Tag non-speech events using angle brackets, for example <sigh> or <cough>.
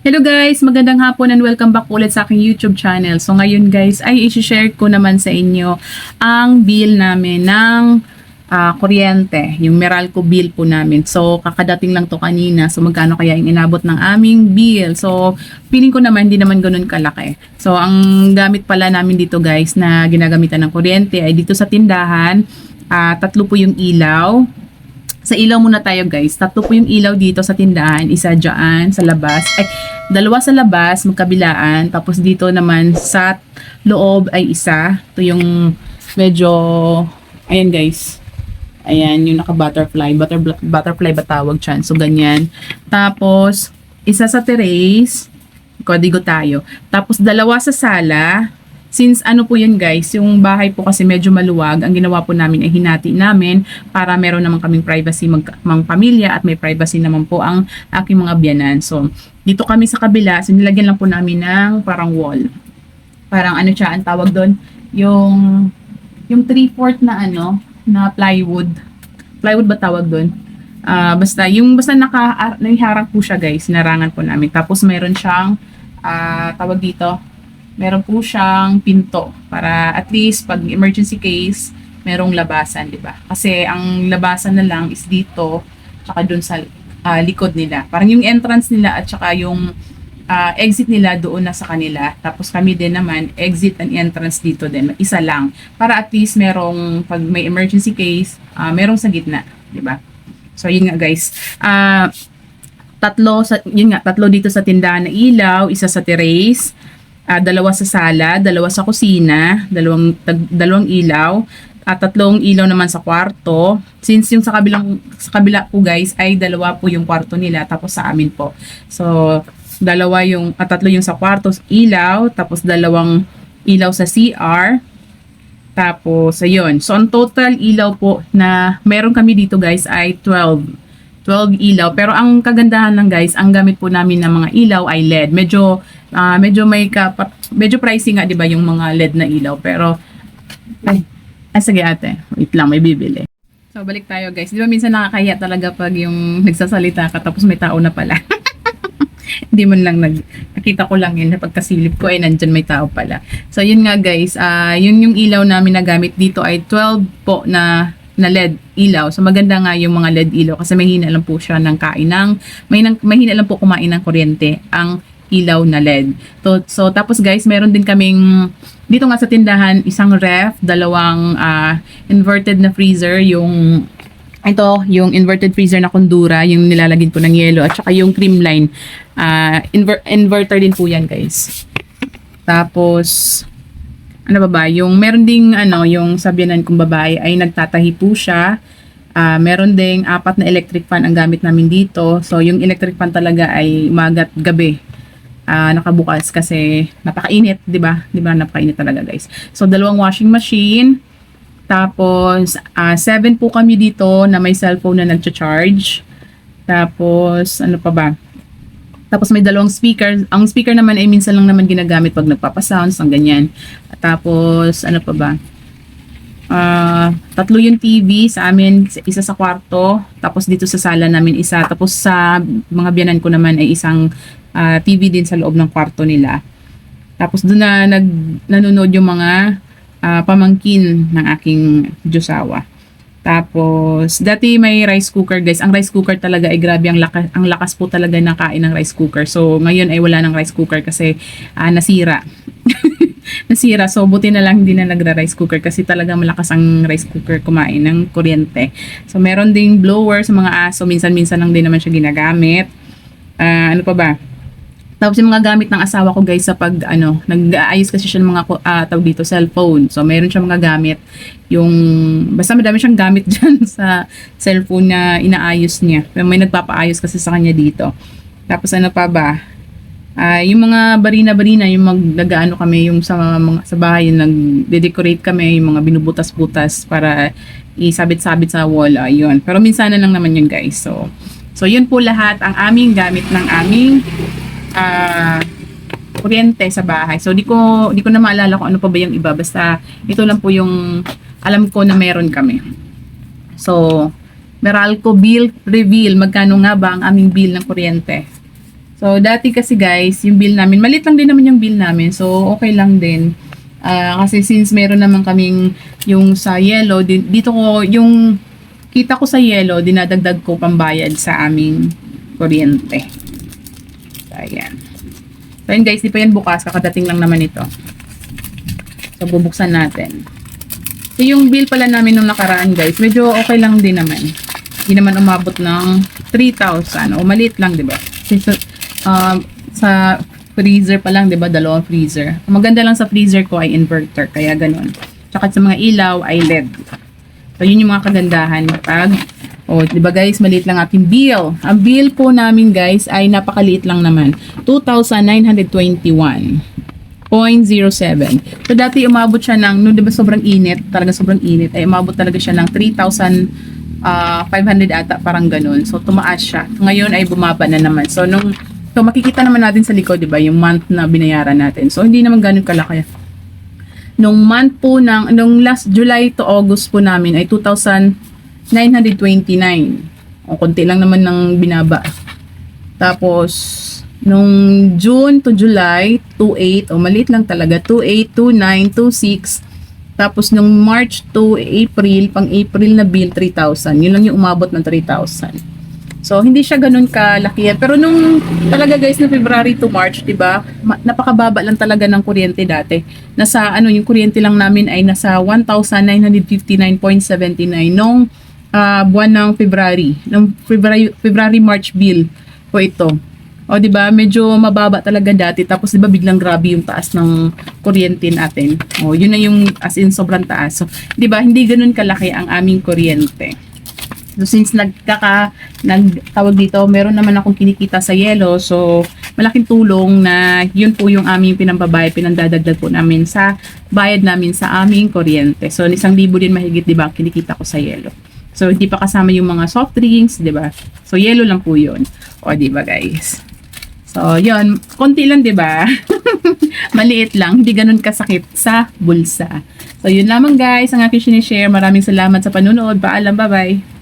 Hello guys, magandang hapon and welcome back ulit sa aking YouTube channel. So ngayon guys ay i-share ko naman sa inyo ang bill namin ng ah, kuryente, yung Meralco bill po namin. So kakadating lang to kanina. So magkano kaya yung inabot ng aming bill? So feeling ko naman hindi naman ganun kalaki. So ang gamit pala namin dito guys na ginagamitan ng kuryente ay dito sa tindahan. ah, tatlo po yung ilaw, sa ilaw muna tayo guys. Tatlo po yung ilaw dito sa tindahan. Isa dyan sa labas. Ay, dalawa sa labas, magkabilaan. Tapos dito naman sa loob ay isa. Ito yung medyo, ayan guys. Ayan, yung naka-butterfly. Butter, butterfly ba tawag dyan? So, ganyan. Tapos, isa sa terrace. Kodigo tayo. Tapos, dalawa sa sala. Since ano po yun guys, yung bahay po kasi medyo maluwag, ang ginawa po namin ay hinati namin para meron naman kaming privacy mag, mga pamilya at may privacy naman po ang aking mga biyanan. So, dito kami sa kabila, so nilagyan lang po namin ng parang wall. Parang ano siya, ang tawag doon, yung yung 3/4 na ano, na plywood. Plywood ba tawag doon? Ah, basta yung basta naka ah, naiharang po siya guys, narangan po namin. Tapos mayroon siyang ah, tawag dito, meron po siyang pinto para at least pag emergency case, merong labasan, di ba? Kasi ang labasan na lang is dito, tsaka dun sa ah, likod nila. Parang yung entrance nila at tsaka yung ah, exit nila doon na sa kanila. Tapos kami din naman, exit and entrance dito din. Isa lang. Para at least merong, pag may emergency case, ah, merong sa gitna. ba? So, yun nga guys. Ah, tatlo sa yun nga tatlo dito sa tindahan na ilaw, isa sa terrace, ah, dalawa sa sala, dalawa sa kusina, dalawang tag- dalawang ilaw, at tatlong ilaw naman sa kwarto. Since yung sa kabilang sa kabila po guys ay dalawa po yung kwarto nila tapos sa amin po. So dalawa yung at tatlo yung sa kwarto, ilaw, tapos dalawang ilaw sa CR. Tapos ayun. So ang total ilaw po na meron kami dito guys ay 12. 12 ilaw. Pero ang kagandahan lang guys, ang gamit po namin ng mga ilaw ay LED. Medyo ah, medyo may kapat, medyo pricey nga 'di ba yung mga LED na ilaw, pero ay, ay sige ate, wait lang, may bibili. So balik tayo guys. Di ba minsan nakakahiya talaga pag yung nagsasalita ka tapos may tao na pala. <laughs> Hindi man lang nag nakita ko lang yun pagkasilip ko ay nandyan may tao pala. So yun nga guys, ah yun yung ilaw namin na gamit dito ay 12 po na na LED ilaw. So maganda nga yung mga LED ilaw kasi mahina lang po siya ng kain ng may mahina lang po kumain ng kuryente ang ilaw na LED. So, so tapos guys, meron din kaming dito nga sa tindahan isang ref, dalawang ah, inverted na freezer, yung ito, yung inverted freezer na kundura, yung nilalagyan po ng yelo, at saka yung cream line. ah inver- inverter din po yan, guys. Tapos, ano ba ba, yung meron ding, ano, yung sabyanan kong babae ay nagtatahi po siya. Ah, meron ding apat na electric fan ang gamit namin dito. So, yung electric fan talaga ay umaga at gabi. Ah, nakabukas kasi napakainit, 'di ba? 'Di ba napakainit talaga, guys. So, dalawang washing machine, tapos, ah, seven po kami dito na may cellphone na nagcha-charge. Tapos, ano pa ba? Tapos may dalawang speaker. Ang speaker naman ay minsan lang naman ginagamit pag nagpapasounds, ang ganyan. Tapos, ano pa ba? Ah, tatlo yung TV sa amin, isa sa kwarto, tapos dito sa sala namin isa, tapos sa mga biyanan ko naman ay isang ah, TV din sa loob ng kwarto nila. Tapos doon na nag nanonood yung mga ah, pamangkin ng aking Diyosawa. Tapos, dati may rice cooker guys. Ang rice cooker talaga ay grabe ang lakas, ang lakas po talaga ng kain ng rice cooker. So, ngayon ay wala ng rice cooker kasi ah, nasira. <laughs> nasira. So, buti na lang hindi na nagra-rice cooker kasi talaga malakas ang rice cooker kumain ng kuryente. So, meron ding blower sa mga aso. Minsan-minsan lang din naman siya ginagamit. Ah, ano pa ba? Tapos yung mga gamit ng asawa ko guys sa pag ano, nag-aayos kasi siya ng mga uh, tawag dito cellphone. So meron siya mga gamit yung basta madami siyang gamit <laughs> diyan sa cellphone na inaayos niya. May nagpapaayos kasi sa kanya dito. Tapos ano pa ba? Ah, yung mga barina-barina, yung mag kami yung sa mga sa bahay, yung nag-decorate kami, yung mga binubutas-butas para isabit-sabit sa wall, ayun. Pero minsan na lang naman yun, guys. So, so yun po lahat ang aming gamit ng aming ah kuryente sa bahay. So di ko di ko na maalala kung ano pa ba yung iba basta ito lang po yung alam ko na meron kami. So Meralco bill reveal magkano nga ba ang aming bill ng kuryente? So, dati kasi guys, yung bill namin, malit lang din naman yung bill namin. So, okay lang din. Ah, kasi since meron naman kaming yung sa yellow, di- dito ko, yung kita ko sa yellow, dinadagdag ko pambayad sa aming kuryente. Ayan. So, yun guys, di pa yan bukas. Kakadating lang naman ito. So, bubuksan natin. So, yung bill pala namin nung nakaraan guys, medyo okay lang din naman. Hindi naman umabot ng 3,000. O maliit lang, di ba? Since, um, sa freezer pa lang, di ba? Dalawang freezer. Ang maganda lang sa freezer ko ay inverter, kaya ganun. Tsaka sa mga ilaw ay LED. So, yun yung mga kagandahan pag o, di ba guys, maliit lang aking bill. Ang bill po namin guys ay napakaliit lang naman. 2,921.07. So, dati umabot siya ng, no, di ba sobrang init, talaga sobrang init, ay umabot talaga siya ng 3,500 ata, parang ganun. So, tumaas siya. Ngayon ay bumaba na naman. So, nung, so makikita naman natin sa likod, di ba, yung month na binayaran natin. So, hindi naman ganun kalaki nung month po ng, nung last July to August po namin ay 2,929. O, konti lang naman ng binaba. Tapos, nung June to July, 2,8. O, maliit lang talaga. 2,8, 2,9, 2,6. Tapos, nung March to April, pang April na bill, 3,000. Yun lang yung umabot ng 3,000. So, hindi siya ganun kalaki. Pero nung talaga guys, na February to March, 'di ba? Napakababa lang talaga ng kuryente dati. Nasa ano, yung kuryente lang namin ay nasa 1,959.79 nung ah, buwan ng February. Nung February, February March bill po ito. O 'di ba? Medyo mababa talaga dati tapos 'di ba biglang grabe yung taas ng kuryente natin. O yun na yung as in sobrang taas. So 'di ba? Hindi ganoon kalaki ang aming kuryente. So since nagkaka nagtawag dito, meron naman akong kinikita sa yellow. So malaking tulong na yun po yung aming pinambabayad, pinandadagdag po namin sa bayad namin sa aming kuryente. So isang libo din mahigit 'di ba kinikita ko sa yellow. So hindi pa kasama yung mga soft drinks, 'di ba? So yellow lang po 'yun. O 'di ba guys? So, yun, konti lang 'di ba? <laughs> Maliit lang, hindi ganun kasakit sa bulsa. So, yun lamang guys, ang aking sinishare. Maraming salamat sa panunood. Paalam, bye-bye.